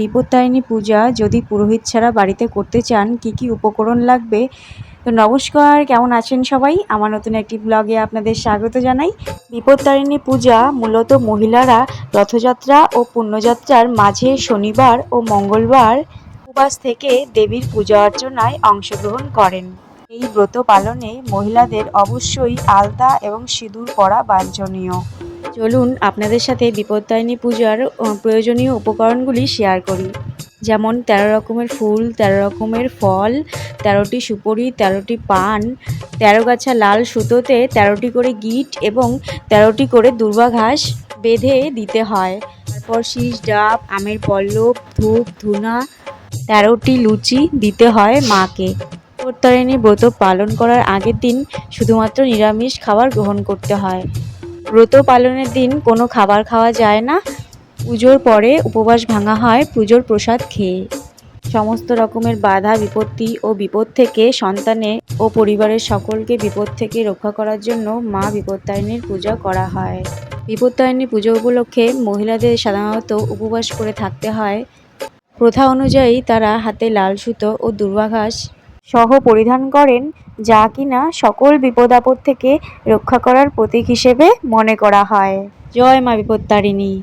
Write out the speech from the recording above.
বিপত্তারিণী পূজা যদি পুরোহিত ছাড়া বাড়িতে করতে চান, কি কি উপকরণ লাগবে? তো নমস্কার, কেমন আছেন সবাই? আমার নতুন একটি ব্লগে আপনাদের স্বাগত জানাই। বিপত্তারিণী পূজা মূলত মহিলারা রথযাত্রা ও পুণ্যযাত্রার মাঝে শনিবার ও মঙ্গলবার উপবাস থেকে দেবীর পূজা অর্চনায় অংশগ্রহণ করেন। এই ব্রত পালনে মহিলাদের অবশ্যই আলতা এবং সিঁদুর পরা বাঞ্ছনীয়। চলুন আপনাদের সাথে বিপত্তারিণী পূজার প্রয়োজনীয় উপকরণগুলি শেয়ার করি। যেমন, তেরো রকমের ফুল, তেরো রকমের ফল, তেরোটি সুপরি, তেরোটি পান, তেরো গাছা লাল সুতোতে তেরোটি করে গিট এবং তেরোটি করে দুর্বা ঘাস বেঁধে দিতে হয়। তারপর শীষ, ডাব, আমের পল্লব, ধূপ, ধুনা, তেরোটি লুচি দিতে হয় মাকে। বিপত্তারিণী ব্রত পালন করার আগের দিন শুধুমাত্র নিরামিষ খাবার গ্রহণ করতে হয়। ব্রত পালনের দিন কোনো খাবার খাওয়া যায় না। পুজোর পরে উপবাস ভাঙা হয়, পুজোর প্রসাদ খেয়ে। সমস্ত রকমের বাধা, বিপত্তি ও বিপদ থেকে সন্তানের ও পরিবারের সকলকে বিপদ থেকে রক্ষা করার জন্য মা বিপত্তারিণীর পূজা করা হয়। বিপত্তারিণী পুজো উপলক্ষে মহিলাদের সাধারণত উপবাস করে থাকতে হয়। প্রথা অনুযায়ী তারা হাতে লাল সুতো ও দুর্বাঘাস সহ পরিধান করেন, যা কিনা সকল বিপদ আপদ থেকে রক্ষা করার প্রতীক হিসেবে মনে করা হয়। জয় মা বিপত্তারিণী।